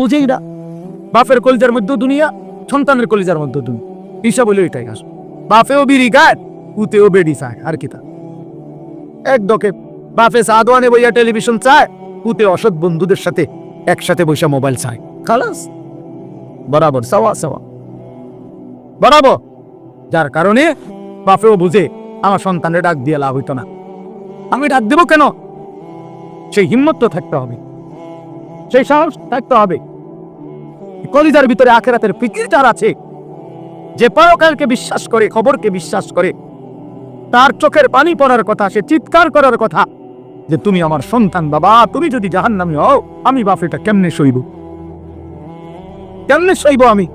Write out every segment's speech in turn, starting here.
বুঝেই না বাপের কলিজার মধ্যে দুনিয়া, সন্তানের কলিজার মধ্যে দুনিয়া। হিসাব হইল এটাই আস বাপেও বিড়ি খায়, পুতেও বেডি চায়, আর কি তা। এক দকে বাপে সাদওয়ানে বইয়া টেলিভিশন চায়, পুতে অসৎ বন্ধুদের সাথে একসাথে বসে মোবাইল চায়। খালাস। বরাবর, সাওয়া সাওয়া। বরাবর। যার কারণে বাপেও বুঝে, আমার সন্তানের ডাক দিয়ে লাভ হইতো না। আমি ডাক দেবো কেন? সেই হিম্মত তো থাকতে হবে। সেই সাহস থাকতে হবে। কলিজার ভিতরে আখেরাতের ফিকির যার আছে। যে পরকালকে বিশ্বাস করে, খবরকে বিশ্বাস করে, তার চোখের পানি পড়ার কথা, সে চিৎকার করার কথা, যে তুমি আমার সন্তান বাবা, তুমি যদি জাহান্নামী হও, আমি বাপ, এটা কেমনে সইব? কেমনে সইব আমি?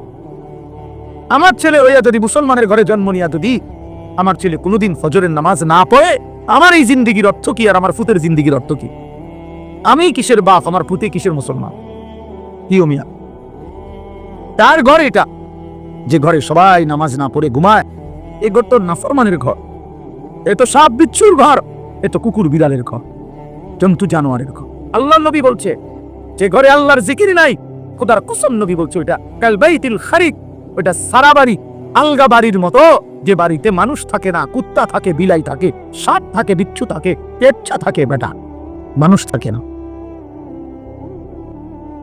আমার ছেলে হইয়া যদি মুসলমানের ঘরে জন্ম নিয়া যদি আমার ছেলে কোনোদিন ফজরের নামাজ না পড়ে, আমার এই জিন্দিগির অর্থ কি আর আমার ফুতের জিন্দিগির অর্থ কি? আমি কিসের বাপ? আমার পুতে কিসের মুসলমান? কি ও মিয়া তার ঘর এটা, যে ঘরে সবাই নামাজ না পড়ে ঘুমায়, এ ঘর তো নাফরমানের ঘর। এ তো সাপ বিচ্ছুর ঘর, এ তো কুকুর বিড়ালের ঘর, জন্তু জানোয়ারের ঘর। আল্লাহ নবী বলছে, যে ঘরে আল্লাহর জিকির নাই, খোদার কুসম নবী বলছে ওইটা। কাল বাইতিল খারিক, ওইটা সারা বাড়ি, আলগা বাড়ির মতো, যে বাড়িতে মানুষ থাকে না, কুত্তা থাকে, বিলাই থাকে, সাপ থাকে, বিচ্ছু থাকে, পেচ্ছা থাকে বেটা, মানুষ থাকে না।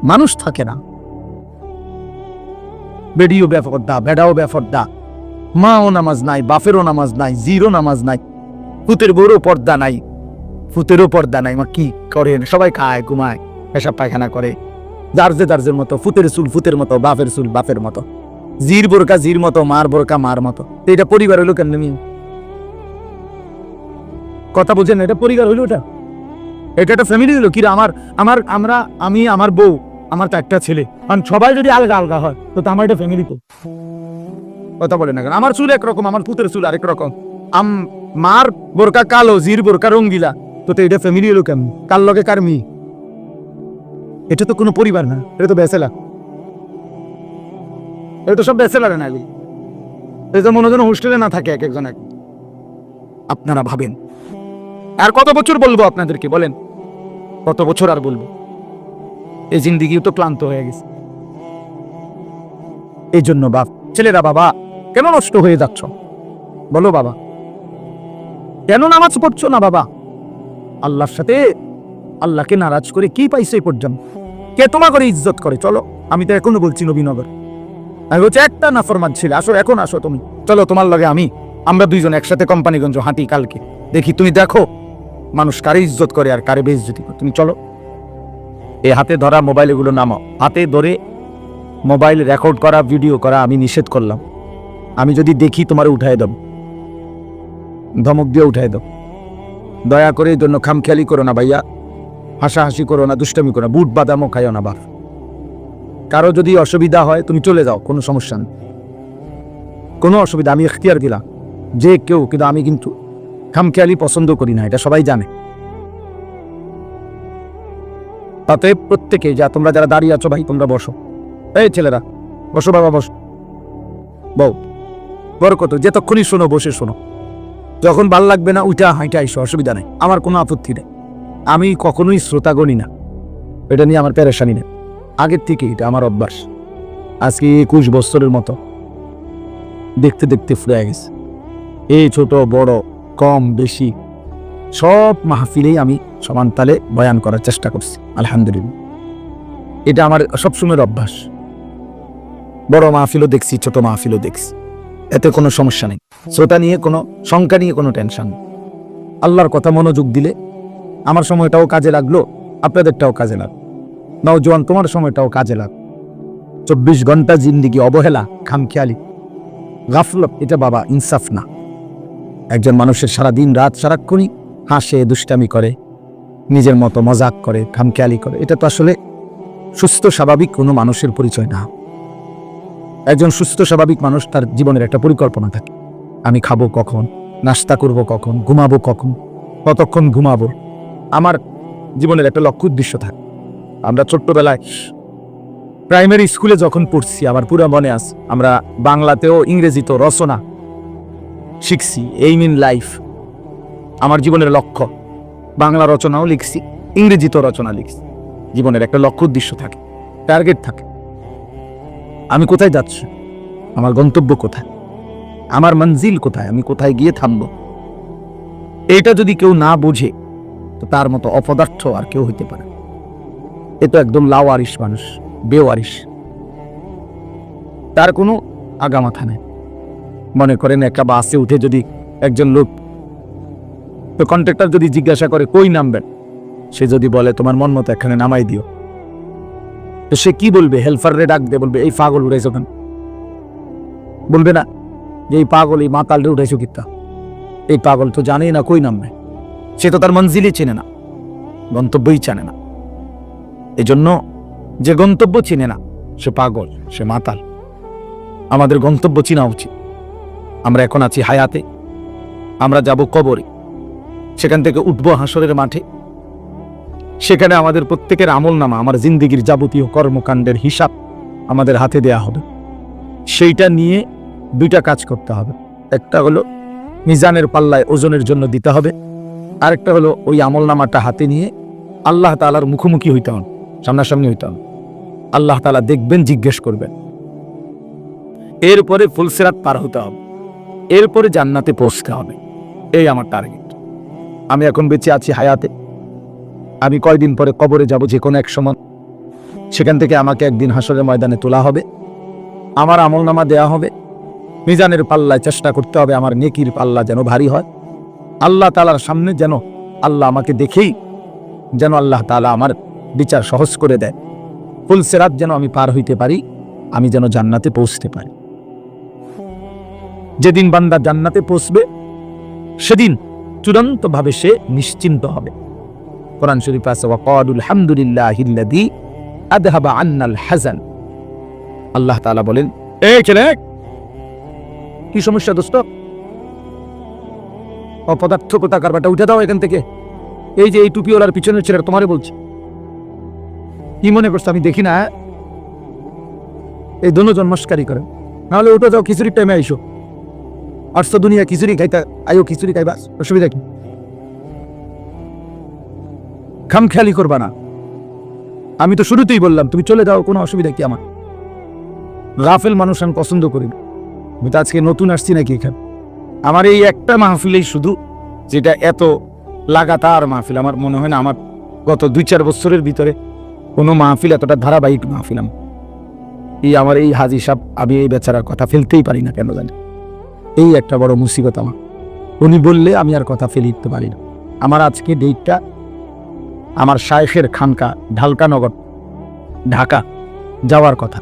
মানুষ থাকে না। বেডিও বেফরদা বেডাও বেফরদা মাও নামাজ নাই, বাপেরও নামাজ নাই জিরো নামাজ নাই, ফুতের বউরও পর্দা নাই। ফুতেরও পর্দা নাই, মা কি করে সবাই খায়, ঘুমায়, পেশাব পায়খানা করে। যার যের মতো, ফুতের চুল ফুতের মতো, বাপের চুল বাপের মতো। জির বোরকা জির মতো, মার বোরকা মার মতো। এটা পরিবার হইল কেন কথা বুঝেন, এটা পরিবার হইল এটা এটা একটা ফ্যামিলি হইল? কি আমার আমার, আমরা, আমি, আমার বউ আমার একটা ছেলে। কারণ সবাই যদি আলগা আলগা হয়, তো আমার এটা ফ্যামিলি তো। কথা বলে না কেন? আমার চুল একরকম, আমার পুতের চুল আরেক রকম। আম, মার বোরকা কালো, জির বোরকা রঙ্গিলা। তো তো এটা ফ্যামিলি হলো কেমন? কার লগে কার মি এটা তো কোনো পরিবার না, এটা তো বেসেলা এটা তো সব বেসেলারে না এই যে মনে হয় যেন হোস্টেলে না থাকে এক একজন এক। আপনারা ভাবেন। আর কত বছর বলব আপনাদেরকে, বলেন। কত বছর আর বলব? এই জিন্দিগিও তো ক্লান্ত হয়ে গেছে। এই জন্য বাপ, ছেলেরা বাবা, কেন নষ্ট হয়ে যাচ্ছ? বলো বাবা। কেন নামাজ পড়ছো না বাবা? আল্লাহর সাথে আল্লাহকে নারাজ করে কি পাইছো এই পর্যন্ত? কে তোমা করে ইজ্জত করে? চলো, আমি তো এখনও বলছি নবীনগর। আমি বলছি, একটা নাফরমান ছিল, আসো, এখন আসো তুমি। চলো, তোমার লগে আমি, আমরা দুইজন একসাথে কোম্পানিগঞ্জ হাঁটি কালকে। দেখি, তুমি দেখো, মানুষ কারে ইজ্জত করে আর কারে বেইজ্জতি করে। তুমি চলো। এই হাতে ধরা মোবাইল এগুলো নামাও হাতে ধরে মোবাইল রেকর্ড করা, ভিডিও করা আমি নিষেধ করলাম। আমি যদি দেখি তোমার উঠাই দেব। ধমক দিয়ে উঠাই দাও দয়া করে এই জন্য খামখেয়ালি করো না ভাইয়া। হাসাহাসি করো না, দুষ্টামি করো না। বুট বাদামও খাইও না বাপ কারও যদি অসুবিধা হয়, তুমি চলে যাও, কোনো সমস্যা নেই। কোনো অসুবিধা, আমি এখতিয়ার দিলাম। যে কেউ, কিন্তু আমি কিন্তু খামখেয়ালি পছন্দ করি না, এটা সবাই জানে। তাতে প্রত্যেকে যা, তোমরা যারা দাঁড়িয়ে আছো ভাই, তোমরা বসো। এই ছেলেরা, বসো বাবা, বসো। বউ, বরকত, যেতক্ষণই শোনো, বসে শোনো। যখন ভালো লাগবে না, উঠা হাইটা আইসো অসুবিধা নেই। আমার কোনো আপত্তি নেই। আমি কখনোই শ্রোতাগণী না। এটা নিয়ে আমার প্যারেশানি নেই। আগের থেকে এটা আমার অভ্যাস। আজকে একুশ বছরের মতো। দেখতে দেখতে ফুরে গেছে। এই ছোট, বড়, কম, বেশি, সব মাহফিলেই আমি সমান তালে বয়ান করার চেষ্টা করছি। আলহামদুলিল্লাহ। এটা আমার সবসময়ের অভ্যাস। বড় মাহফিলও দেখছি, ছোট মাহফিলও দেখছি। এতে কোনো সমস্যা নেই। শ্রোতা নিয়ে কোনো, শঙ্কা নিয়ে কোনো টেনশন আল্লাহর কথা মনোযোগ দিলে আমার সময়টাও কাজে লাগল, আপনাদেরটাও কাজে লাগল। নওজোয়ান, তোমার সময়টাও কাজে লাগ চব্বিশ ঘণ্টা জিন্দিগি অবহেলা, খামখেয়ালি। গাফলত, এটা বাবা, ইনসাফ না। একজন মানুষের সারা দিন রাত সারাক্ষণই হাসে, দুষ্টামি করে। নিজের মতো মজাক করে, খামখেয়ালি করে। এটা তো আসলে সুস্থ, স্বাভাবিক কোনো মানুষের পরিচয় না। একজন সুস্থ, স্বাভাবিক মানুষ তার জীবনের একটা পরিকল্পনা থাকে। আমি খাব কখন? নাস্তা করব কখন? ঘুমাবো কখন? কতক্ষণ ঘুমাবো? আমার জীবনের একটা লক্ষ্য উদ্দেশ্য থাকে। আমরা ছোট্টবেলায় প্রাইমারি স্কুলে যখন পড়ছি, আমার পুরো মনে আছে, আমরা বাংলাতেও ইংরেজিতেও রচনা শিখছি এইম ইন লাইফ আমার জীবনের লক্ষ্য। বাংলা রচনাও লিখছি, ইংরেজিতেও রচনা লিখছি। জীবনের একটা লক্ষ্য উদ্দেশ্য থাকে টার্গেট থাকে। আমি কোথায় যাচ্ছি? আমার গন্তব্য কোথায়? আমার মঞ্জিল কোথায়? আমি কোথায় গিয়ে থামব? এটা যদি কেউ না বোঝে, তো তার মতো অপদার্থ আর কেউ হইতে পারে। এ তো একদম লাওয়ারিস মানুষ বেওয়ারিস তার কোনো আগামাথা নেই। মনে করেন একটা বাসে উঠে যদি একজন লোক তো কন্ট্রাক্টর যদি জিজ্ঞাসা করে, কই নামবেন? সে যদি বলে, তোমার মন মতো এখানে নামাই দিও। তো সে কি বলবে? হেল্পারে ডাক দিয়ে বলবে, এই পাগল উঠেছো কেন? বলবে না, যে এই পাগল, এই মাতালরে উঠেছো কিত্তা এই পাগল তো জানেই না কই নামবে। সে তো তার মঞ্জিলই চেনে না, গন্তব্যই জানে না। এজন্য যে গন্তব্য চিনে না, সে পাগল, সে মাতাল। আমাদের গন্তব্য চিনা উচিত। আমরা এখন আছি হায়াতে, আমরা যাব কবরে। সেখান থেকে উঠব হাসরের মাঠে। সেখানে আমাদের প্রত্যেকের আমল নামা, আমার জিন্দিগির যাবতীয় কর্মকাণ্ডের হিসাব আমাদের হাতে দেয়া হবে। সেইটা নিয়ে দুইটা কাজ করতে হবে। একটা হলো মিজানের পাল্লায় ওজনের জন্য দিতে হবে। আরেকটা হলো ওই আমল নামাটা হাতে নিয়ে আল্লাহ তালার মুখোমুখি হইতে হন সামনাসামনি হইতে হন আল্লাহ তালা দেখবেন, জিজ্ঞেস করবেন। এরপরে ফুলসেরাত পার হতে হবে। এরপরে জান্নাতে পৌঁছতে হবে। এই আমার টার্গেট আমি এখন বেঁচে আছি হায়াতে। আমি কয়দিন পরে কবরে যাব যে কোনো এক সময়। সেখান থেকে আমাকে একদিন হাসরের ময়দানে তোলা হবে। আমার আমল নামা দেওয়া হবে। মিজানের পাল্লায় চেষ্টা করতে হবে আমার নেকির পাল্লা যেন ভারী হয়। আল্লাহ তালার সামনে যেন আল্লাহ আমাকে দেখেই যেন আল্লাহ তালা আমার বিচার সহজ করে দেয়। ফুলসেরাত যেন আমি পার হইতে পারি, আমি যেন জান্নাতে পৌঁছতে পারি। যেদিন বান্দা জান্নাতে পৌঁছবে, সেদিন চূড়ান্তভাবে সে নিশ্চিন্ত হবে। কোরআন শরীফ আছে ওয়াকাদুল আদহাবা আন্নাল হাজান আল্লাহ তাআলা বলেন, এই ছেলে, কি সমস্যা দোস্ত? অপদার্থ অপদার্থকতা কারবারটা উঠে দাও এখান থেকে। এই যে এই টুপিওয়ালার পিছনের ছেলেটা, তোমারে বলছে। কি মনে করছ? আমি দেখি না এই দোনো জন্মস্কারী করে। নাহলে উঠে যাও, খিচুড়ির টাইমে আইসো। আটশো দুনিয়া খিচুড়ি খাইতা, আইও খিচুড়ি খাইবা, অসুবিধা কি? খামখেয়ালি করবা না। আমি তো শুরুতেই বললাম, তুমি চলে যাও, কোনো অসুবিধা কি আমার? রাফেল মানুষ আমি পছন্দ করি। আমি তো আজকে নতুন আসছি নাকি এখানে? আমার এই একটা মাহফিলেই শুধু, যেটা এত লাগাতার মাহফিল, আমার মনে হয় না, আমার গত দুই চার বছরের ভিতরে কোনো মাহফিল এতটা ধারাবাহিক মাহফিল এই আমার এই হাজি সাহেব, আমি এই বেচারার কথা ফেলতেই পারি না, কেন জানি? এই একটা বড় মুসিবত আমার। উনি বললে আমি আর কথা ফেলে দিতে পারি না। আমার আজকে ডেটটা আমার শায়েখের খানকা ঢালকা নগর ঢাকা যাওয়ার কথা।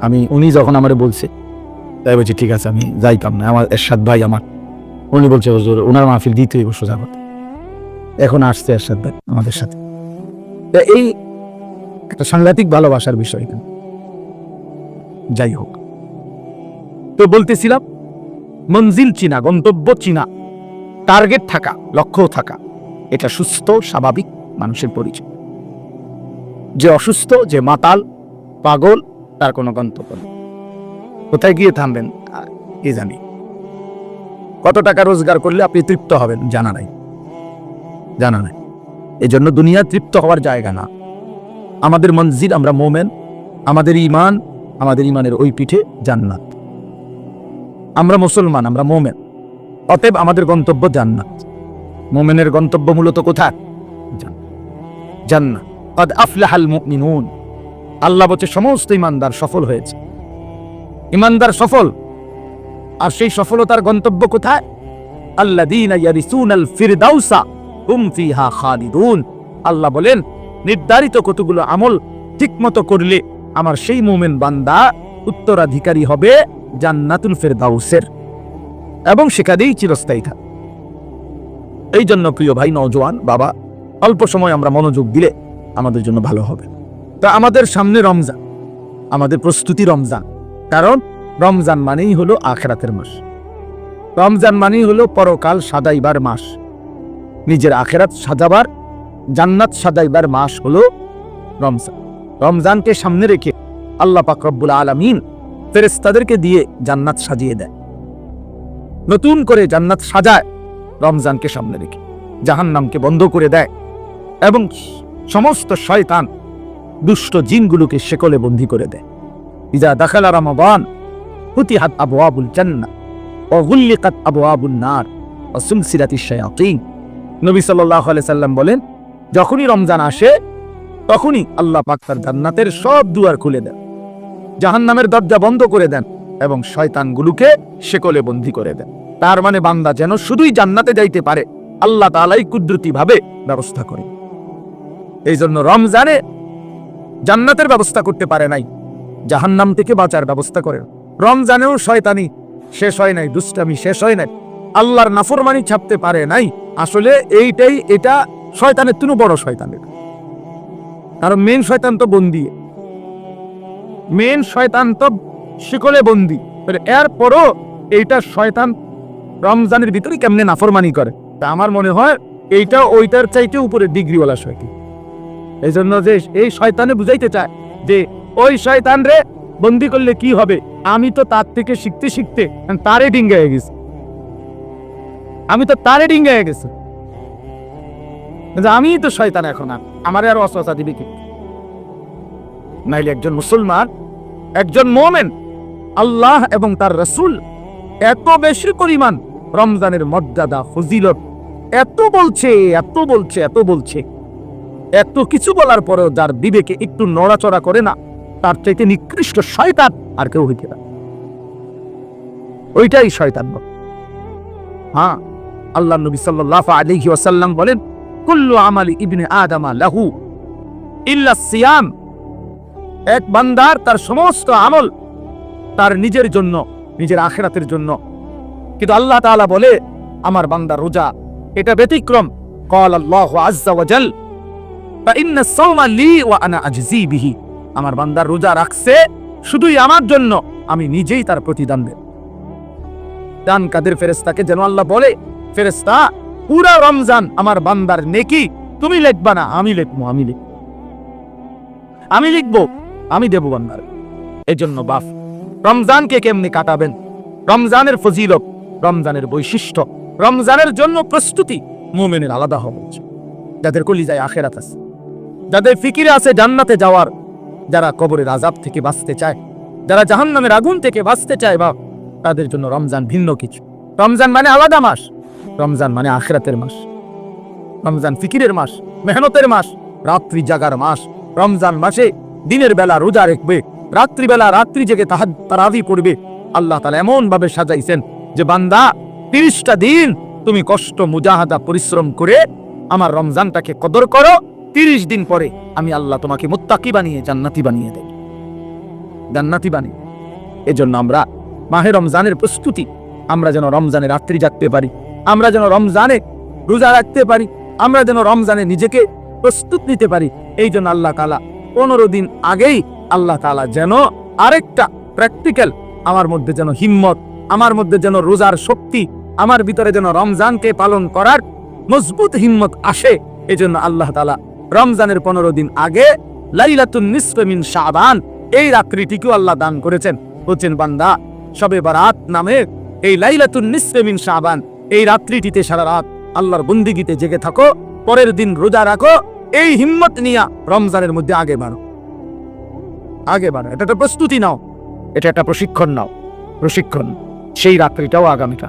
আমি, উনি যখন আমারে বলছে, তাই বলছি, ঠিক আছে, আমি যাইতাম না, আমার এরশাদ ভাই আমার। উনি বলছে, হুজুর ওনার মাহফিল দিতে হইব সোজা কথা এখন আসছে এরশাদ ভাই আমাদের সাথে। এই একটা সাংঘাতিক ভালোবাসার বিষয় এখানে। যাই হোক। তো বলতেছিলাম মঞ্জিল চিনা, গন্তব্য চিনা। টার্গেট থাকা লক্ষ্য থাকা। এটা সুস্থ, স্বাভাবিক মানুষের পরিচয়। যে অসুস্থ, যে মাতাল, পাগল, তার কোনো গন্তব্য নেই। কোথায় গিয়ে থামবেন কে জানি? কত টাকা রোজগার করলে আপনি তৃপ্ত হবেন, জানা নাই। জানা নাই। এজন্য দুনিয়া তৃপ্ত হওয়ার জায়গা না। আমাদের মঞ্জিল, আমরা মোমেন। আমাদের ইমান আমাদের ইমানের ওই পিঠে জান্নাত। আমরা মুসলমান, আমরা মোমেন। অতএব আমাদের গন্তব্য জান্নাত। মোমেনের গন্তব্য মূলত কোথায়? জান্নাত। কদ আফলাহাল মুমিনুন। আল্লাহ বলছে, সমস্ত ইমানদার সফল হয়েছে। ইমানদার সফল। আর সেই সফলতার গন্তব্য কোথায়? আল্লাযীনা ইয়ারিসুনাল ফিরদাউসা হুম ফিহা খালিদুন। আল্লাহ বলেন, নির্ধারিত কতগুলো আমল ঠিকমতো করলে আমার সেই মোমেন বান্দা উত্তরাধিকারী হবে? জান্নাতুল ফেরদাউসের। এবং সেখানেই চিরস্থায়ী থাক। এই জন্য প্রিয় ভাই, নওজোয়ান, বাবা, অল্প সময় আমরা মনোযোগ দিলে আমাদের জন্য ভালো হবে। তা আমাদের সামনে রমজান, আমাদের প্রস্তুতি রমজান। কারণ রমজান মানেই হলো আখেরাতের মাস। রমজান মানেই হলো পরকাল সাদাইবার মাস। নিজের আখেরাত সাজাবার, জান্নাত সাজাইবার মাস হলো রমজান। রমজানকে সামনে রেখে আল্লাহ পাক রব্বুল আলামিন ফেরেস্তাদেরকে দিয়ে জান্নাত সাজিয়ে দেয়। নতুন করে জান্নাত সাজায়, রমজানকে সামনে রেখে, জাহান্নামকে বন্ধ করে দেয় এবং সমস্ত শয়তান দুষ্ট জিনগুলোকে শেকলে বন্দী করে দেয়। ইজা দাখালা রমাবান হুতিহাত আবু আবুল জান্না ও গুল্লিকাত আবু আবুল নার ও সুলসিরাতি শায়াতিন। নবী আলাইহি সাল্লাম বলেন, যখনই রমজান আসে, তখনই আল্লাহ পাক তার জান্নাতের সব দুয়ার খুলে দেন। জাহান্নামের দরজা বন্ধ করে দেন এবং শয়তানগুলোকে শেকলে বন্দি করে দেন। তার মানে বান্দা যেন শুধুই জান্নাতে যাইতে পারে, আল্লাহ তাআলাই কুদরতি ভাবে ব্যবস্থা করে এই জন্য রমজানে জান্নাতের ব্যবস্থা করতে পারে নাই, জাহান্নাম থেকে বাঁচার ব্যবস্থা করে রমজানেও শয়তানি শেষ হয় নাই, দুষ্টামি শেষ হয় নাই, আল্লাহর নাফরমানি ছাপতে পারে নাই, আসলে এইটাই, এটা শয়তানের তুনু বড় শয়তানের। কারণ মেন শয়তান তো বন্দি। মেন শয়তান তো শিকলে বন্দি। এরপরও এইটা শয়তান রমজানের ভিতরে কেমনে নাফরমানি করে? তা আমার মনে হয় এইটা ওইটার চাইতে উপরে ডিগ্রিওয়ালা শয়তান। এই জন্য যে এই শয়তানে বুঝাইতে চায় যে, ওই শয়তান রে বন্দি করলে কি হবে? আমি তো তার থেকে শিখতে শিখতে তারে ডিঙ্গায় গেছি। আমি তো তারে ডিঙ্গায় গেছি। আমিই তো শয়তান এখন আর। আমারে আর অসহসা দিবে নাইলে একজন মুসলমান, একজন মোমেন, আল্লাহ এবং তার রসুল এত বেশি পরিমাণ রমজানের মর্যাদা, ফজিলত, এত বলছে এত বলছে এত বলছে এত কিছু বলার পরেও যার বিবেকে একটু নড়াচড়া করে না, তার চাইতে নিকৃষ্ট শয়তান আর কেউ হইতে পারে ওইটাই শয়তান। হ্যাঁ আল্লাহ নবী সাল্লাল্লাহু আলাইহি ওয়াসাল্লাম বলেন, কুল্লু আমালি ইবনে আদামা লাহু ইল্লা সিয়াম এক বান্দার তার সমস্ত আমল তার নিজের জন্য, নিজের আখেরাতের জন্য। কিন্তু আল্লাহ তালা বলে, আমার বান্দা, রোজা, এটা ব্যতিক্রম। কল আল্লাহ আমার বান্দার রোজা রাখছে শুধুই আমার জন্য, আমি নিজেই তার প্রতিদান দেব। দান কাদের ফেরেস্তাকে যেন আল্লাহ বলে ফেরেস্তা পুরো রমজান আমার বান্দার নেকি, তুমি লিখবা না, আমি লিখব আমি লিখব। আমি লিখব আমি দেব বান্দার এই জন্য বাফ রমজানকে কেমনি কাটাবেন? রমজানের ফজিলত, রমজানের বৈশিষ্ট্য, রমজানের জন্য প্রস্তুতি মোমেনের আলাদা হওয়া উচিত। যাদের কলিজায় আখেরাত আছে, যাদের ফিকিরে আছে জান্নাতে যাওয়ার, যারা কবরের আজাব থেকে বাঁচতে চায়, যারা জাহান্নামের আগুন থেকে বাঁচতে চায় বা তাদের জন্য রমজান ভিন্ন কিছু। রমজান মানে আলাদা মাস, রমজান মানে আখেরাতের মাস। রমজান ফিকিরের মাস, মেহনতের মাস, রাত্রি জাগার মাস, রমজান মাসে দিনের বেলা রোজা রাখবে রাত্রিবেলা রাত্রি জেগে তাহার তারাবি পড়বে। আল্লাহ তালা এমন ভাবে সাজাইছেন যে, বান্দা, তিরিশটা দিন তুমি কষ্ট, মুজাহাদা, পরিশ্রম করে আমার রমজানটাকে কদর করো, তিরিশ দিন পরে আমি আল্লাহ তোমাকে মুত্তাকি বানিয়ে, জান্নাতি বানিয়ে দেব। জান্নাতি বানিয়ে এজন্য আমরা মাহে রমজানের প্রস্তুতি, আমরা যেন রমজানে রাত্রি জাগতে পারি, আমরা যেন রমজানে রোজা রাখতে পারি, আমরা যেন রমজানে নিজেকে প্রস্তুত নিতে পারি, এই জন্য আল্লাহ তালা পনেরো দিন আগেই আল্লাহ তালা যেন আরেকটা প্র্যাকটিক্যাল আমার মধ্যে যেন হিম্মত, আমার মধ্যে যেন রোজার শক্তি, আমার ভিতরে যেন রমজানকে পালন করার মজবুত হিম্মত আসে এই জন্য আল্লাহ তালা রমজানের পনেরো দিন আগে লাইলাতুন নিসফে মিন শাবান এই রাত্রিটিকেও আল্লাহ দান করেছেন। বলছেন, বান্দা সবে বারাত নামে এই লাইলাতুন নিসফে মিন শাবান এই রাত্রিটিতে সারা রাত আল্লাহর বন্দিগিতে জেগে থাকো, পরের দিন রোজা রাখো এই হিম্মত নিয়া রমজানের মধ্যে আগে বাড়ো। আগে বাড়ো। এটা একটা প্রস্তুতি নাও। এটা একটা প্রশিক্ষণ নাও। প্রশিক্ষণ। সেই রাত্রিটাও আগামীটা।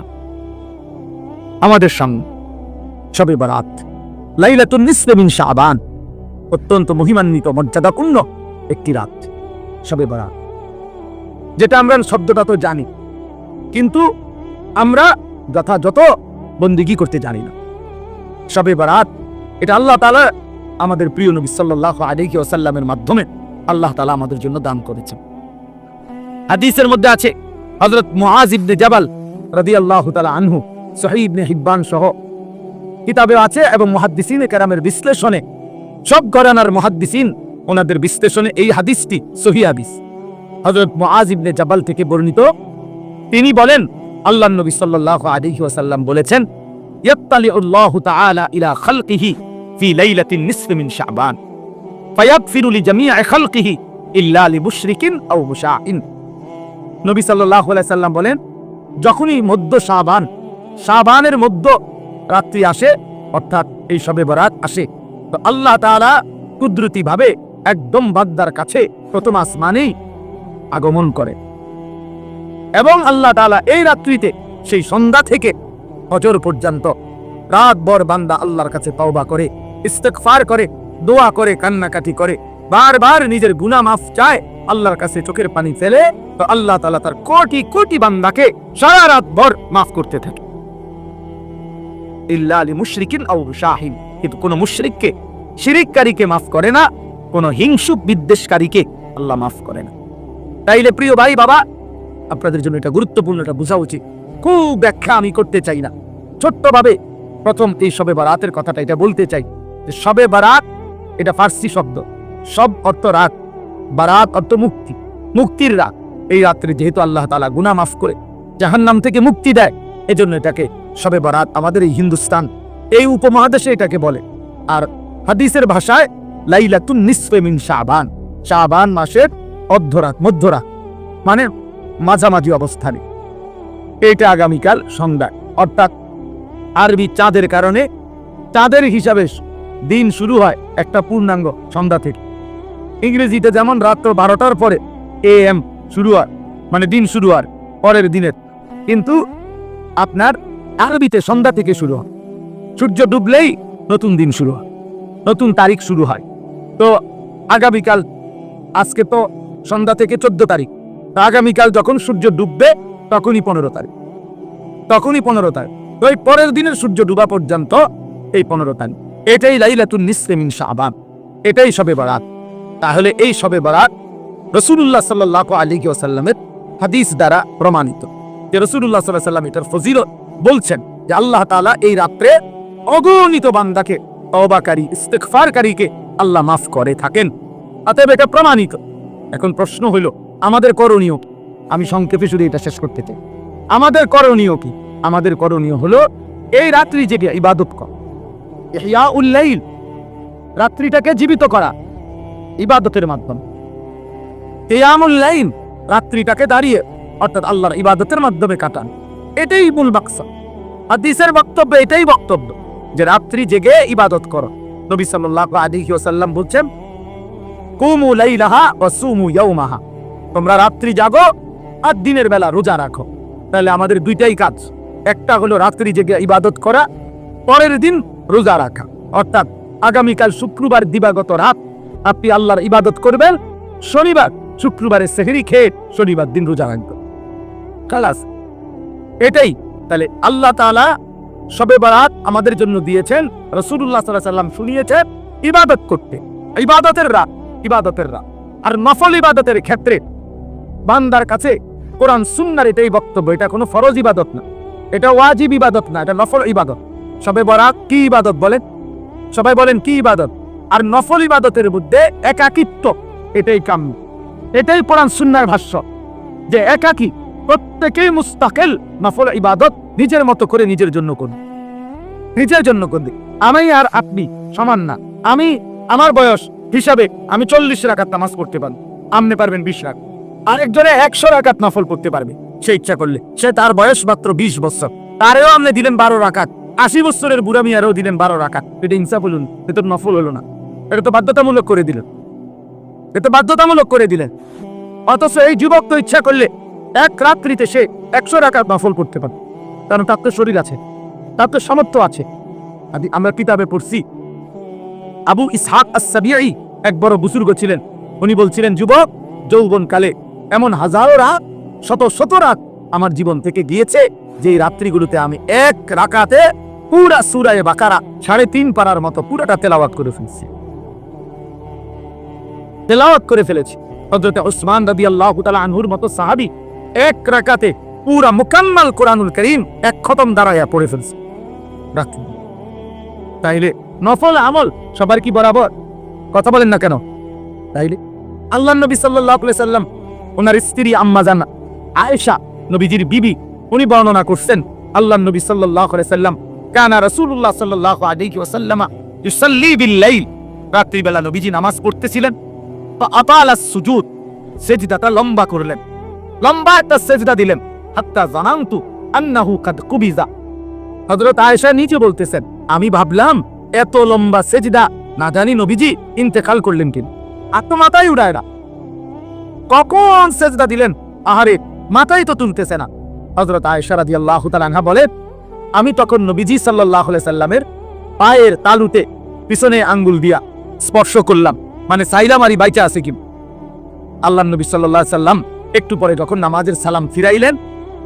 আমাদের সামনে সবে বারাত। লাইলাতুন নিসফে মিন শাবান। অত্যন্ত মহিমান্বিত, মর্যাদাপূর্ণ একটি রাত। সবে বারাত। যেটা আমরা শব্দটা তো জানি। কিন্তু আমরা যথাযথ বন্দিগি করতে জানি না। সবে বারাত। এটা আল্লাহ তাআলা আমাদের প্রিয় নবী সাল্লাল্লাহু আলাইহি ওয়াসাল্লামের মাধ্যমে আল্লাহ তাআলা আমাদের জন্য দান করেছেন। হাদিসের মধ্যে আছে, হযরত মুআজ ইবনে জাবাল রাদিয়াল্লাহু তাআলা আনহু, সহিহ ইবনে হিব্বান সহ। কিতাবে আছে এবং মুহাদ্দিসিন কেরামের বিশ্লেষণে সব ঘরানার মুহাদ্দিসিন ওনাদের বিশ্লেষণে এই হাদিসটি সহি হাদিস। হযরত মুআজ ইবনে জাবাল থেকে বর্ণিত, তিনি বলেন আল্লাহ নবী সাল্লাল্লাহু আলাইহি ওয়াসাল্লাম বলেছেন, ইয়াত্তালিউল্লাহু তাআলা ইলা খালকিহি ফি লাইলাতিন নিসফি মিন শাবান। ফায়াগফিরু লিজামিআ খালকিহি ইল্লা লিমুশরিকিন আও মুশাইন। নবী সাল্লাল্লাহু আলাইহি সাল্লাম বলেন, যখনই মধ্য শাবান, শাবানের মধ্য রাত্রি আসে, অর্থাৎ এই সবে বরাত আসে, তো আল্লাহ তাআলা কুদরতি ভাবে একদম বাগদার কাছে প্রথম আসমানেই আগমন করে। এবং আল্লাহ তাআলা এই রাত্রিতে সেই সন্ধ্যা থেকে ফজর পর্যন্ত রাতভর বান্দা আল্লাহর কাছে তওবা করে। ইস্তেগফার করে, দোয়া করে, কান্নাকাটি করে, বারবার নিজের গুনাহ মাফ চায়, আল্লাহর কাছে চোখের পানি ফেলে, তো আল্লাহ তাআলা তার কোটি কোটি বান্দাকে সারা রাত ভর মাফ করতে থাকে। ইল্লা আলী মুশরিকিন আউ শাহিন। কিন্তু কোন মুশরিককে, শিরিককারীকে মাফ করে না, কোন হিংসুক বিদ্বেষকারীকে আল্লাহ মাফ করে না। তাইলে প্রিয় ভাই, বাবা, আপনাদের জন্য এটা গুরুত্বপূর্ণ, এটা বোঝা উচিত। খুব ব্যাখ্যা আমি করতে চাই না। ছোট্টভাবে প্রথম এই সবে বা রাতের কথাটা এটা বলতে চাই। যে সবে বারাত এটা ফার্সি শব্দ। সব অর্থ রাত বারাত অর্থ মুক্তি। মুক্তির রাত এই রাত্রে যেহেতু আল্লাহ তালা গুনা মাফ করে জাহান্নাম থেকে মুক্তি দেয়, এজন্য এটাকে সবে বারাত আমাদের এই হিন্দুস্তান, এই উপমহাদেশে এটাকে বলে। আর হাদিসের ভাষায়, লাইলাতুন নিসফে মিন শাবান। শাবান মাসের অর্ধরাত, মধ্যরাত। মানে মাঝামাঝি অবস্থানে। এটা আগামীকাল সন্ধ্যা অর্থাৎ আরবি চাঁদের কারণে চাঁদের হিসাবে দিন শুরু হয় একটা পূর্ণাঙ্গ সন্ধ্যা থেকে। ইংরেজিতে যেমন রাত্র বারোটার পরে এ এম শুরু হয় মানে দিন শুরু হয়, পরের দিনের। কিন্তু আপনার আরবিতে সন্ধ্যা থেকে শুরু হয়। সূর্য ডুবলেই নতুন দিন শুরু হয়, নতুন তারিখ শুরু হয়। তো আগামীকাল, আজকে তো সন্ধ্যা থেকে চোদ্দ তারিখ। তো আগামীকাল যখন সূর্য ডুববে, তখনই পনেরো তারিখ। তখনই পনেরো তারিখ। তো এই পরের দিনের সূর্য ডুবা পর্যন্ত এই পনেরো তারিখ। এটাই লাইলাতুন নিসলিমিন শাহবান এটাই সবে বারাত। তাহলে এই সবে বারাত রসুল্লাহ সাল্লাহ আলী ওসাল্লামের হাদিস দ্বারা প্রমাণিত। যে রসুল্লাহ সাল্লাহ সাল্লাম এটার ফজিলত বলছেন যে আল্লাহ তাআলা এই রাত্রে অগণিত বান্দাকে, তওবাকারী, ইস্তেগফারকারীকে আল্লাহ মাফ করে থাকেন। অতএব এটা প্রমাণিত। এখন প্রশ্ন হইল, আমাদের করণীয় আমি সংক্ষেপে শুধু এটা শেষ করতে চাই। আমাদের করণীয় কি? আমাদের করণীয় হলো এই রাত্রি জেগে ইবাদত কর। ইহয়া উল্লাইল রাত্রিটাকে জীবিত করা ইবাদতের মাধ্যমে। কিয়ামুল্লাইল রাত্রিটাকে দাঁড়িয়ে অর্থাৎ আল্লাহর ইবাদতের মাধ্যমে কাটান। এটাই মূল বাক্সা হাদিসের বক্তব্য এটাই বক্তব্য যে রাত্রি জেগে ইবাদত করো। নবী সাল্লাল্লাহু আলাইহি ওয়াসাল্লাম বলছেন, কুমু লাইলাহা ওয়া সুমু ইয়াউমাহা। তোমরা রাত্রি জাগো আর দিনের বেলা রোজা রাখো। তাহলে আমাদের দুইটাই কাজ। একটা হলো রাত্রি জেগে ইবাদত করা, পরের দিন রোজা রাখা। অর্থাৎ আগামীকাল শুক্রবার দিবাগত রাত আপনি আল্লাহর ইবাদত করবেন, শনিবার শুক্রবারে সেহেরি খেয়ে শনিবার দিন রোজা রাখবেন। খালাস, এটাই তাহলে আল্লাহ তাআলা সবে বারাত আমাদের জন্য দিয়েছেন রসুল্লাহ সাল্লাহ সাল্লাম শুনিয়েছেন, ইবাদত করতে। ইবাদতের রাত ইবাদতের রাত। আর নফল ইবাদতের ক্ষেত্রে বান্দার কাছে কোরআন, সুন্নার এটাই বক্তব্য, এটা কোনো ফরজ ইবাদত না। এটা ওয়াজিব ইবাদত না, এটা নফল ইবাদত। সবে বরাত কি ইবাদত বলেন? সবাই বলেন, কি ইবাদত? আর নফল ইবাদতের মধ্যে একাকিত্ব, এটাই কাম্য। এটাই কোরআন সুন্নার ভাষ্য, যে একাকী, প্রত্যেকেই মুস্তাকেল, নফল ইবাদত নিজের মতো করে নিজের জন্য করুন। নিজের জন্য করবে আমি আর আপনি সমান না। আমি, আমার বয়স হিসাবে আমি চল্লিশ রাখাত নামাজ পড়তে পারব আমনে পারবেন বিশ রাখ আরেকজনে একশো রাখাত নফল পড়তে পারবে। সে ইচ্ছা করলে। সে তার বয়স মাত্র বিশ বছর। তারেও আপনি দিলেন বারো রাখাত আশি বছরের বুড়া মিয়ারও দিলেন বারো রাখাত এটা ইনসাফ হলুন তো নফল হলো না। এটা তো বাধ্যতামূলক করে দিলেন। এটা বাধ্যতামূলক করে দিলেন। অথচ এই যুবক তো ইচ্ছা করলে এক রাত্রিতে সে একশো রাখাত নফল করতে পারে। কারণ তার তো শরীর আছে, তার তো সামর্থ্য আছে। আমরা কিতাবে পড়ছি, আবু ইসহাক আসাবিয়াই এক বড় বুজুর্গ ছিলেন। উনি বলছিলেন, যুবক যৌবন কালে এমন হাজারো রাত, শত শত রাত আমার জীবন থেকে গিয়েছে যে এই রাত্রিগুলোতে আমি এক রাকাতে পুরা সুরায় বাকারা সাড়ে তিন পারার মতো পুরাটা তেলাওয়াত করে ফেলছি। তেলাওয়াত করে ফেলেছি। হজরতে ওসমান রবি আল্লাহ আনহুর মতো সাহাবি এক রাকাতে পুরা মুকাম্মাল কোরআনুল করিম এক খতম দাঁড়াইয়া পড়ে ফেলছে। তাইলে নফল আমল সবার কি বরাবর? কথা বলেন না কেন? তাইলে আল্লাহ নবী সাল্লাহ সাল্লাম ওনার স্ত্রী আম্মা জান আয়েশা নবীজির বিবি, উনি বর্ণনা করছেন, আল্লাহ নবী সাল্লাহ সাল্লাম, কানা ওয়াসাল্লাম ইউসাল্লি বিল রাত্রিবেলা নবীজি নামাজ পড়তেছিলেন। আতালা সুজুদ সেজদাটা লম্বা করলেন। লম্বা একটা সেজদা দিলেন। হাত্তা জানান্তু আন্নাহু কাদ কুবিজা। আয়েশা নিচে বলতেছেন, আমি ভাবলাম এত লম্বা সেজদা, না জানি নবীজি ইন্তেকাল করলেন কিনা। আর তো মাথায় উড়ায় না। কখন সেজদা দিলেন? আহারে মাথাই তো তুলতেছে না। হজরত আয়েশা রাদিয়াল্লাহু তাআলা আনহা বলে, আমি তখন নবীজি আলাইহি সাল্লামের পায়ের তালুতে পিছনে আঙ্গুল দিয়া স্পর্শ করলাম। মানে সাইলাম আরি বাইচা আছে কি? আল্লাহ নবী আলাইহি সাল্লাম একটু পরে যখন নামাজের সালাম ফিরাইলেন,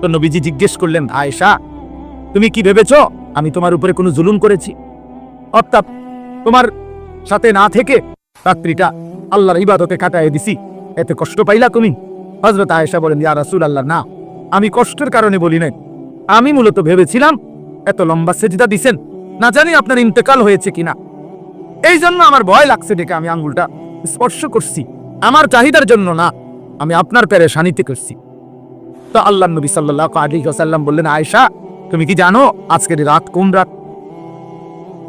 তো নবীজি জিজ্ঞেস করলেন, আয়েশা, তুমি কি ভেবেছ আমি তোমার উপরে কোনো জুলুম করেছি? অর্থাৎ তোমার সাথে না থেকে রাত্রিটা আল্লাহর ইবাদতে কাটায় দিছি, এতে কষ্ট পাইলা তুমি? হজরত আয়েশা বলেন, ইয়া রাসূল আল্লাহ না, আমি কষ্টের কারণে বলি নাই। আমি মূলত ভেবেছিলাম, এত লম্বা সেজদা দিছেন, না জানি আপনার ইন্তেকাল হয়েছে কিনা। এই জন্য আমার ভয় লাগছে ডেকে আমি আঙ্গুলটা স্পর্শ করছি। আমার চাহিদার জন্য না, আমি আপনার পেরেশানিতে করছি। তো আল্লাহ নবী সাল্লাল্লাহু আলাইহি সাল্লাম বললেন, আয়েশা, তুমি কি জানো আজকের রাত কোন রাত?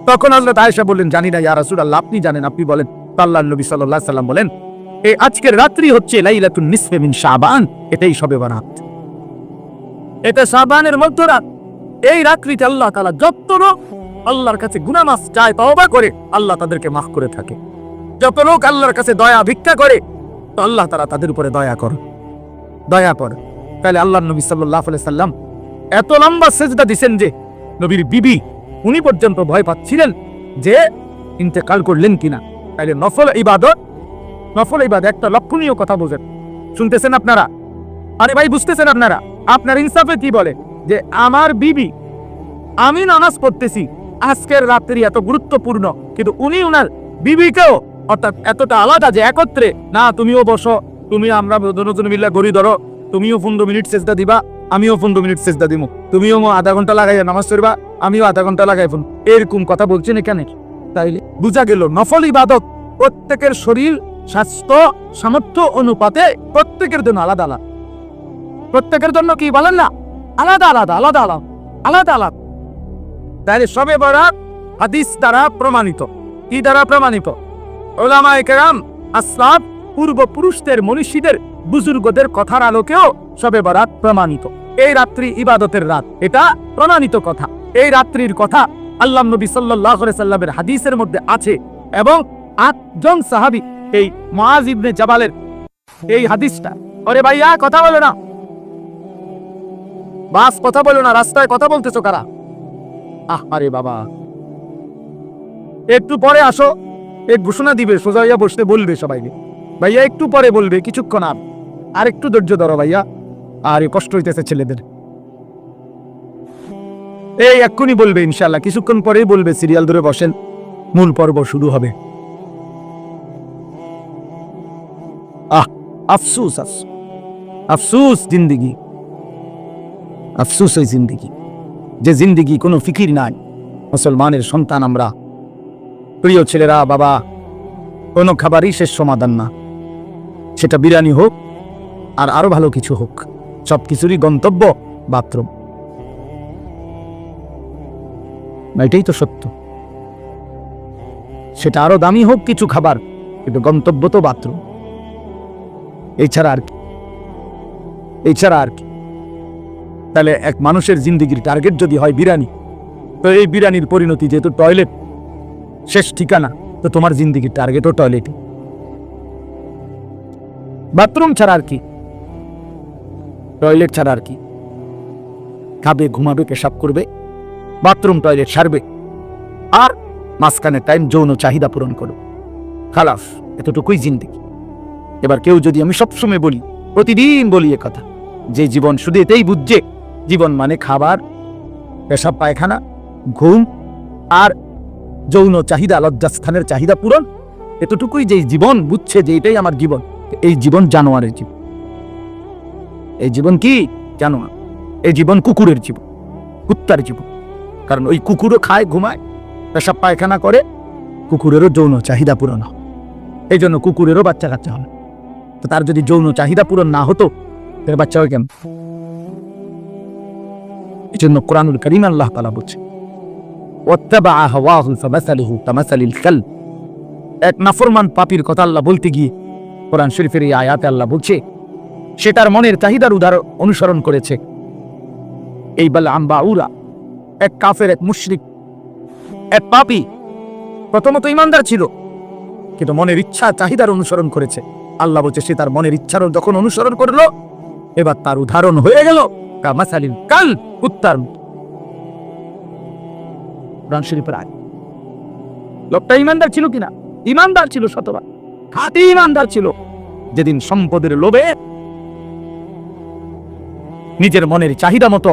তখন হযরত আয়েশা বললেন, জানি না, ইয়া রাসূলুল্লাহ, আপনি জানেন, আপনি বলেন। তো আল্লাহ নবী আলাইহি সাল্লাম বলেন এই আজকের রাত্রি হচ্ছে লাইলাতুন নিসফে মিন শাবান, এটাই সবে বরাত। এটা শাবানের এই রাত্রিতে আল্লাহ তাআলা যত লোক আল্লাহর কাছে গুনাহ মাফ চায়, তওবা করে, আল্লাহ তাদেরকে মাফ করে থাকে। যত লোক আল্লাহর কাছে দয়া ভিক্ষা করে, তো আল্লাহ তাদের উপরে দয়া করে। দয়া করে তাহলে আল্লাহ নবী আলাইহি সাল্লাম এত লম্বা সেজদা দিছেন যে, নবীর বিবি, উনি পর্যন্ত ভয় পাচ্ছিলেন যে, ইন্তেকাল করলেন কিনা। তাইলে নফল ইবাদত নফল ইবাদত, একটা লক্ষণীয় কথা বোঝেন। শুনতেছেন আপনারা? আরে ভাই, বুঝতেছেন আপনারা? আপনার ইনসাফে কি বলে? যে আমার বিবি, আমি নামাজ পড়তেছি, আজকের রাত্রি এত গুরুত্বপূর্ণ, কিন্তু উনি উনার বিবিকেও অর্থাৎ এতটা আলাদা যে একত্রে, না, তুমিও বসো, তুমি আমরা দুজন মিল্লা গড়ি ধরো, তুমিও পনেরো মিনিট চেষ্টা দিবা, আমিও পনেরো মিনিট চেষ্টা দিব তুমিও আধা ঘণ্টা লাগাইয়া নামাজ পড়বা, আমিও আধা ঘণ্টা লাগাই ফোন এরকম কথা বলছেন এখানে। তাইলে বুঝা গেল, নফল ইবাদত প্রত্যেকের শরীর স্বাস্থ্য, সামর্থ্য, অনুপাতে প্রত্যেকের জন্য আলাদা আলাদা। প্রত্যেকের জন্য কি বলেন না? আলাদা আলাদা আলাদা আলাদা আলাদা আলাদা। তাহলে সবে বরাত হাদিস দ্বারা প্রমাণিত। কি দ্বারা প্রমাণিত? ওলামায়ে কেরাম, আসলাফ, পূর্বপুরুষদের, মনীষীদের, বুজুর্গদের কথার আলোকেও সবে বরাত প্রমাণিত। এই রাত্রি ইবাদতের রাত, এটা প্রমাণিত কথা। এই রাত্রির কথা আল্লাহ নবী সাল্লাহ সাল্লামের হাদিসের মধ্যে আছে এবং আটজন সাহাবি এই মুআজ ইবনে জাবালের এই হাদিসটা। ওরে ভাইয়া, কথা বলো না। বাস, কথা বলো না, রাস্তায় কথা বলতেছো কারা? আহ, আরে বাবা। একটু পরে আসো এক ঘোষণা দিবে, সোজা হইয়া বসতে বলবে সবাইকে ভাইয়া, একটু পরে বলবে, কিছুক্ষণ আর। আর একটু ধৈর্য ধরো ভাইয়া। আর, কষ্ট হইতেছে ছেলেদের। এই, এক্ষুনি বলবে ইনশাল্লাহ কিছুক্ষণ পরেই বলবে, সিরিয়াল ধরে বসেন। মূল পর্ব শুরু হবে। আফসুস আফসুস জিন্দিগি, আফসুস ওই জিন্দিগি। যে জিন্দিগি কোনো ফিকির নাই, মুসলমানের সন্তান আমরা। প্রিয় ছেলেরা, বাবা, কোনো খাবারই শেষ সমাধান না। সেটা বিরিয়ানি হোক, আর আরও ভালো কিছু হোক, সব কিছুরই গন্তব্য বাথরুম। এটাই তো সত্য। সেটা আরও দামি হোক কিছু খাবার, কিন্তু গন্তব্য তো বাথরুম। এছাড়া আর কি। এছাড়া আর কি। তাহলে এক মানুষের জিন্দিগির টার্গেট যদি হয় বিরিয়ানি তো এই বিরিয়ানির পরিণতি যেহেতু টয়লেট শেষ ঠিকানা, তো তোমার জিন্দিগির টার্গেটও টয়লেটে বাথরুম ছাড়া আর কি। টয়লেট ছাড়া আর কি। খাবে, ঘুমাবে, পেশাব করবে বাথরুম টয়লেট সারবে, আর মাঝখানে টাইম যৌন চাহিদা পূরণ করো। খালাস, এতটুকুই জিন্দিগি। এবার কেউ যদি আমি সবসময় বলি, প্রতিদিন বলি এ কথা, যে জীবন শুধু এতেই বুঝছে, জীবন মানে খাবার, পেশাব, পায়খানা, ঘুম আর যৌন চাহিদা, লজ্জাস্থানের চাহিদা পূরণ, এতটুকুই যে জীবন বুঝছে যে এটাই আমার জীবন। এই জীবন জানোয়ারের জীবন। এই জীবন কি? জানোয়ার। এই জীবন কুকুরের জীবন, কুত্তার জীবন। কারণ ওই কুকুরও খায়, ঘুমায়, পেশাব, পায়খানা করে, কুকুরেরও যৌন চাহিদা পূরণ হয়। এই জন্য কুকুরেরও বাচ্চা কাচ্চা হয়। তো তার যদি যৌন চাহিদা পূরণ না হতো, তাহলে বাচ্চা হয় কেমন? এই জন্য কোরআনুল করিম আল্লাহ তালা বলছে এক নাফরমান পাপীর কথা আল্লাহ বলতে গিয়ে কোরআন শরীফের এই আয়াতে আল্লাহ বলছে, সে তার মনের চাহিদার উদার অনুসরণ করেছে। এই বাল আম্বা উরা এক কাফের, এক মুশরিক, এক পাপী, প্রথমত ইমানদার ছিল, কিন্তু মনের ইচ্ছা, চাহিদার অনুসরণ করেছে। আল্লাহ বলছে, সে তার মনের ইচ্ছার যখন অনুসরণ করল, এবার তার উদাহরণ হয়ে গেল কামাসালিন কাল শরীফের লোকটা ইমানদার ছিল কিনা? ইমানদার ছিল শতবার খাঁটি ইমানদার ছিল। যেদিন সম্পদের লোভে নিজের মনের চাহিদা মতো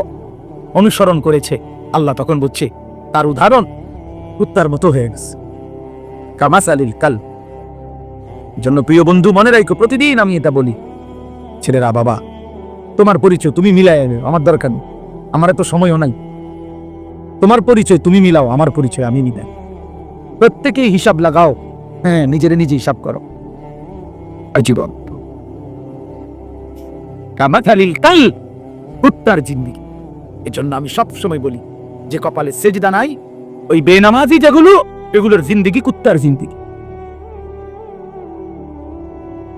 অনুসরণ করেছে, আল্লাহ তখন বুঝছে তার উদাহরণ কুত্তার মতো হয়ে গেছে। কামাস আলিল কাল জন্য প্রিয় বন্ধু, মনে রাখো প্রতিদিন আমি এটা বলি। ছেলেরা, বাবা, তোমার পরিচয় তুমি মিলাই আমার দরকার নেই। আমার এত সময়ও নাই। তোমার পরিচয় তুমি মিলাও, আমার পরিচয় আমি মিলাই। প্রত্যেকে হিসাব লাগাও। হ্যাঁ নিজেরে নিজে হিসাব করো। জীবন কামাথালিল কাল, কুত্তার জিন্দিগি। এজন্য আমি সব সময় বলি, যে কপালে সেজদা নাই, ওই বেনামাজি যেগুলো, এগুলোর জিন্দিগি কুত্তার জিন্দিগি।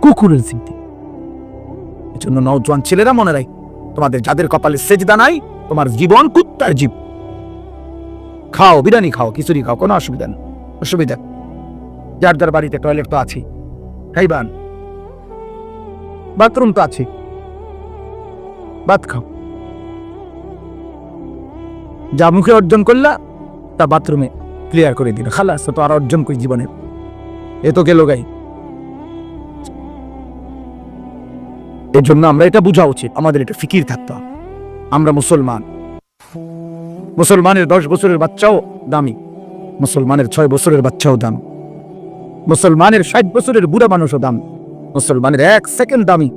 কুকুরের জিন্দিগি এজন্য নওজোয়ান ছেলেরা মনে রাখ, তোমাদের যাদের কপালে সেজদা নাই, তোমার জীবন কুত্তার জীব। খাও, বিরিয়ানি খাও, খিচুড়ি খাও, কোনো অসুবিধা নেই অসুবিধা। যার যার বাড়িতে টয়লেট তো আছে খাইবান। বাথরুম তো আছে ভাত খাও। যা মুখে অর্জন করলা, তা বাথরুমে ক্লিয়ার করে দিল। খালাস তো আর অর্জন করি জীবনে। এ তো গেল গাই। এর জন্য আমরা এটা বোঝা উচিত, আমাদের এটা ফিকির থাকতে হবে। আমরা মুসলমান। মুসলমানের দশ বছরের বাচ্চাও দামি। মুসলমানের ছয় বছরের বাচ্চাও দাম। মুসলমানের ষাট বছরের বুড়া মানুষও দাম। মুসলমানের এক সেকেন্ড দামি।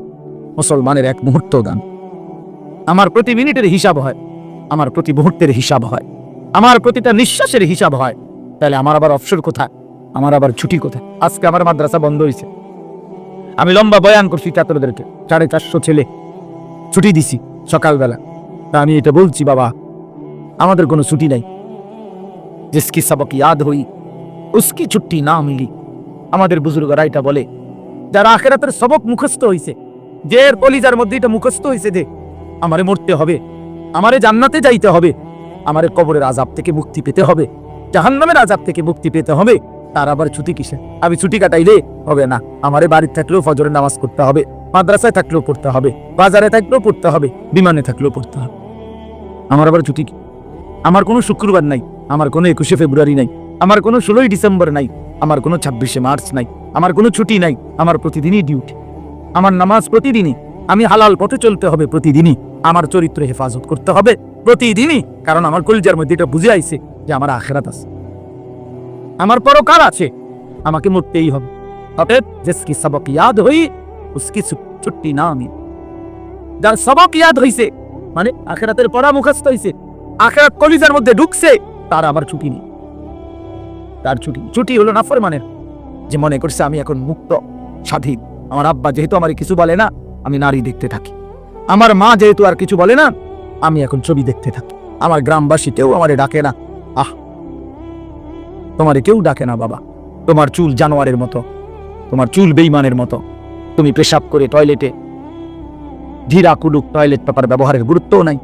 মুসলমানের এক মুহূর্ত দাম। আমার প্রতি মিনিটের হিসাব হয়। আমার প্রতি মুহূর্তের হিসাব হয়। আমার প্রতিটা নিঃশ্বাসের হিসাব হয়। তাহলে আমার আবার অবসর কোথায়? আমার আবার ছুটি কোথায়? আজকে আমার মাদ্রাসা বন্ধ হয়েছে আমি লম্বা বয়ান করছি ছাত্রদেরকে, সাড়ে চারশো ছেলে। ছুটি দিছি সকালবেলা। তা আমি এটা বলছি, বাবা, আমাদের কোনো ছুটি নাই। জিসকি সবক ইয়াদ হই, উসকি ছুটি না মিলি। আমাদের বুজুর্গরা এটা বলে, যারা আখেরাতের সবক মুখস্থ হইছে, যে এর কলিজার মধ্যে এটা মুখস্থ হইছে যে, আমারে মরতে হবে, আমারে জান্নাতে যাইতে হবে, আমারে কবরের আজাব থেকে মুক্তি পেতে হবে, জাহান্নামের আজাব থেকে মুক্তি পেতে হবে। তার আবার ছুটি কিসে? আমি ছুটি কাটাইলে হবে না। আমারে বাড়িতে থাকলেও ফজরের নামাজ করতে হবে, মাদ্রাসায় থাকলেও পড়তে হবে, বাজারে থাকলেও পড়তে হবে, বিমানে থাকলেও পড়তে হবে। আমার আবার ছুটি কি? আমার কোনো শুক্রবার নাই, আমার কোনো একুশে ফেব্রুয়ারি নাই, আমার কোনো ষোলোই ডিসেম্বর নাই, আমার কোনো ছাব্বিশে মার্চ নাই, আমার কোনো ছুটি নাই, আমার প্রতিদিনই ডিউটি। আমার নামাজ প্রতিদিনই, আমি হালাল পথে চলতে হবে প্রতিদিনই, আমার চরিত্র হেফাজত করতে হবে প্রতিদিনই, কারণ আমার কলিজার মধ্যে এটা বুঝে আইছে যে আমার আখেরাত আছে। আমার পরকাল আছে। আমাকে মরতেই হবে। অতএব জিসকি সবক ইয়াদ হই উসকি ছু- ছুটি না আমি। যার সবক ইয়াদ হইছে মানে আখেরাতের পড়া মুখস্থ হইছে, আখেরাত কলিজার মধ্যে ঢুকছে, তার আবার ছুটি নেই। তার ছুটি ছুটি হলো নাফরমানের। যে মনে করছে, আমি এখন মুক্ত, স্বাধীন। আমার আব্বা যেহেতু আমার কিছু বলে না, আমি নারী দেখতে থাকি। আমার মা যেহেতু আর কিছু বলে না, আমি এখন ছবি দেখতে থাকি। আমার গ্রামবাসী কেউ আমারে ডাকে না। আহ তোমারে কেউ ডাকে না, বাবা। তোমার চুল জানোয়ারের মতো, তোমার চুল বেইমানের মতো। তুমি পেশাব করে টয়লেটে ধীরা কুলুক টয়লেট পেপার ব্যবহারের গুরুত্বও নাই।